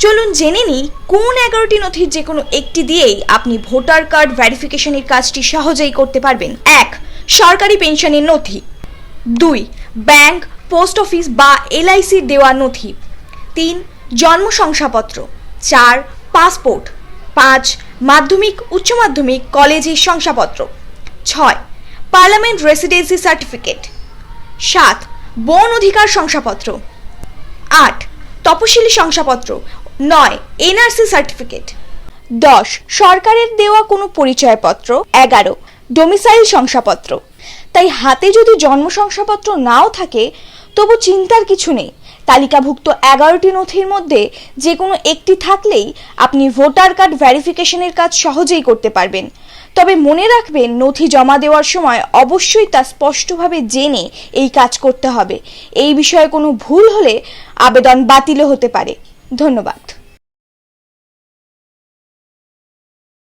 চলুন জেনে নিই, কোন এগারোটি নথির যে কোনো একটি দিয়েই আপনি ভোটার কার্ড ভেরিফিকেশনের কাজটি সহজেই করতে পারবেন। এক, সরকারি পেনশনের নথি। দুই, ব্যাংক, পোস্ট অফিস বা এলআইসির দেওয়া নথি। তিন, জন্ম শংসাপত্র। চার, পাসপোর্ট। পাঁচ, মাধ্যমিক, উচ্চ মাধ্যমিক, কলেজের শংসাপত্র। ছয়, পার্লামেন্ট রেসিডেন্সি সার্টিফিকেট। সাত, বন অধিকার শংসাপত্র। আট, তপশিলি শংসাপত্র নয় এনআরসি সার্টিফিকেট দশ, সরকারের দেওয়া কোনো পরিচয়পত্র। এগারো ডোমিসাইল শংসাপত্র। তাই হাতে যদি জন্ম শংসাপত্র নাও থাকে, তবু চিন্তার কিছু নেই। তালিকাভুক্ত এগারোটি নথির মধ্যে যে কোনো একটি থাকলেই আপনি ভোটার কার্ড ভেরিফিকেশনের কাজ সহজেই করতে পারবেন। তবে মনে রাখবেন, নথি জমা দেওয়ার সময় অবশ্যই তা স্পষ্টভাবে জেনে এই কাজ করতে হবে। এই বিষয়ে কোনো ভুল হলে আবেদন বাতিলও হতে পারে। ধন্যবাদ।